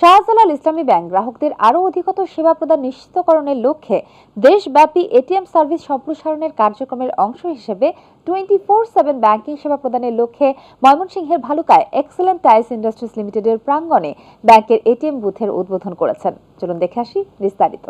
শাহজালাল ইসলামী bank গ্রাহকদের আরও অধিকতর সেবা প্রদান নিশ্চিতকরণের লক্ষ্যে দেশব্যাপী এটিএম সার্ভিস সম্প্রসারণের কার্যক্রমের অংশ হিসেবে টোয়েন্টি ফোর সেভেন ব্যাংকিং সেবা প্রদানের লক্ষ্যে ময়মনসিংহের ভালুকায় এক্সেলেন্ট টাইলস ইন্ডাস্ট্রিজ লিমিটেডের প্রাঙ্গণে ব্যাংকের এটিএম বুথের উদ্বোধন করেছেন। চলুন দেখে আসি বিস্তারিত।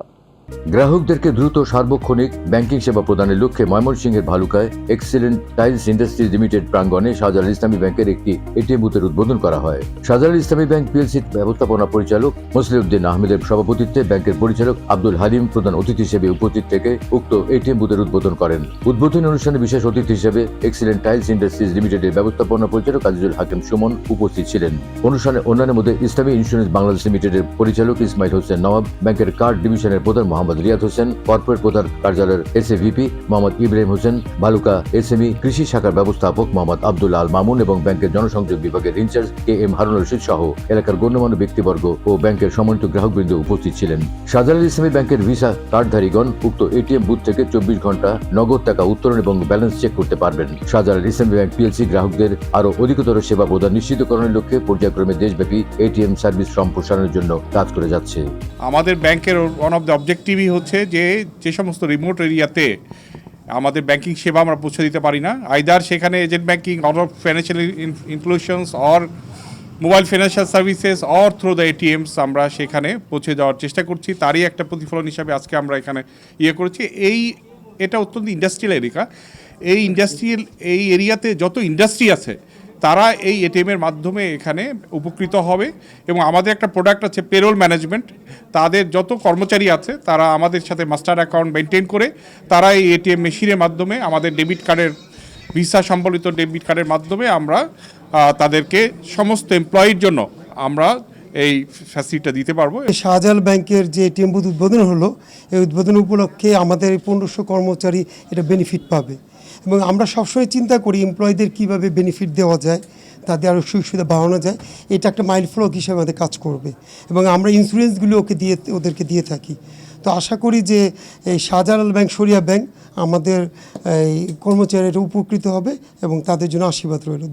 গ্রাহকদেরকে দ্রুত সার্বক্ষণিক ব্যাংকিং সেবা প্রদানের লক্ষ্যে ময়মনসিংহের ভালুকায় এক্সিলেন্ট টাইলস ইন্ডাস্ট্রিজ লিমিটেড প্রাঙ্গণে শাহজালাল ইসলামী ব্যাংকের একটি এটিএম বুথের উদ্বোধন করা হয়। শাহজালাল ইসলামী ব্যাংক পিএলসির ব্যবস্থাপনা পরিচালক মুসলিউদ্দিন আহমেদের সভাপতিত্বে ব্যাংকের পরিচালক আব্দুল হালিম প্রধান অতিথি হিসেবে উপস্থিত থেকে উক্ত এটিএম বুথের উদ্বোধন করেন। উদ্বোধনী অনুষ্ঠানে বিশেষ অতিথি হিসেবে এক্সিলেন্ট টাইলস ইন্ডাস্ট্রিজ লিমিটেডের ব্যবস্থাপনা পরিচালক আজিজুল হাকিম সুমন উপস্থিত ছিলেন। অনুষ্ঠানে অন্যান্যের মধ্যে ইসলামী ইন্স্যুরেন্স বাংলাদেশ লিমিটেডের পরিচালক ইসমাইল হোসেন নওয়াব ব্যাংকের কার্ড ডিভিশনের প্রধান মোহাম্মদ রিয়াদ হোসেন, কর্পোরেট প্রধান কার্যালয়ের S VP Mohammad Ibrahim Hossain, Bhaluka SME কৃষি শাখার ব্যবস্থাপক মোহাম্মদ আব্দুল আল মামুন এবং ব্যাংকের জনসংযোগ বিভাগের incharge K M Harun Rashid সহ এলাকার গণ্যমান্য ব্যক্তিবর্গ ও ব্যাংকের সম্মানিত গ্রাহকবৃন্দ উপস্থিত ছিলেন। শাহজালাল ইসলামী ব্যাংকের ভিসা কার্ডধারীগণ উক্ত এটিএম বুথ থেকে চব্বিশ ঘণ্টা নগদ টাকা উত্তোলন এবং ব্যালেন্স চেক করতে পারবেন। শাহজালাল ইসলামী ব্যাংক পিএলসি গ্রাহকদের আরও অধিকতর সেবা প্রদান নিশ্চিতকরণের লক্ষ্যে পর্যায়ক্রমে দেশব্যাপী এটিএম সার্ভিস সম্প্রসারণের জন্য কাজ করে যাচ্ছে। আমাদের ব্যাংকের ওয়ান অফ দ্য অবজেক্টিভই হচ্ছে যে যে সমস্ত রিমোট এরিয়াতে আমাদের ব্যাংকিং সেবা আমরা পৌঁছে দিতে পারি না। আইদার সেখানে agent banking or financial inclusions or mobile financial services or through the ATMs আমরা সেখানে পৌঁছে দেওয়ার চেষ্টা করছি। তারই একটা প্রতিফলন হিসাবে আজকে আমরা এখানে ইয়ে করেছি। এই, এটা অত্যন্ত ইন্ডাস্ট্রিয়াল এরিয়া এই ইন্ডাস্ট্রিয়াল এই এরিয়াতে যত ইন্ডাস্ট্রি আছে তারা এই এটিএমের মাধ্যমে এখানে উপকৃত হবে এবং আমাদের একটা প্রোডাক্ট আছে পেরোল ম্যানেজমেন্ট তাদের যত কর্মচারী আছে, তারা আমাদের সাথে মাস্টার অ্যাকাউন্ট মেনটেন করে, তারা এই এটিএম মেশিনের মাধ্যমে আমাদের ডেবিট কার্ডের ভিসা সম্বলিত ডেবিট কার্ডের মাধ্যমে আমরা তাদেরকে সমস্ত এমপ্লয়ির জন্য আমরা এই ফ্যাসিলিটিটা দিতে পারব? শাহজালাল ব্যাংকের যে এটিএম বুথ উদ্বোধন হলো, এই উদ্বোধন উপলক্ষে আমাদের এই পনেরোশো কর্মচারী এটা বেনিফিট পাবে। এবং আমরা সবসময় চিন্তা করি এমপ্লয়ীদের কীভাবে বেনিফিট দেওয়া যায়, তাদের আরও সুযোগ সুবিধা বাড়ানো যায়। এটা একটা মাইল ফ্লক হিসেবে আমাদের কাজ করবে। এবং আমরা ইন্স্যুরেন্সগুলো ওকে দিয়ে, ওদেরকে দিয়ে থাকি। তো আশা করি যে এই শাহজালাল ব্যাংক সরিয়া ব্যাংক আমাদের এই কর্মচারীরা উপকৃত হবে এবং তাদের জন্য আশীর্বাদ রইল।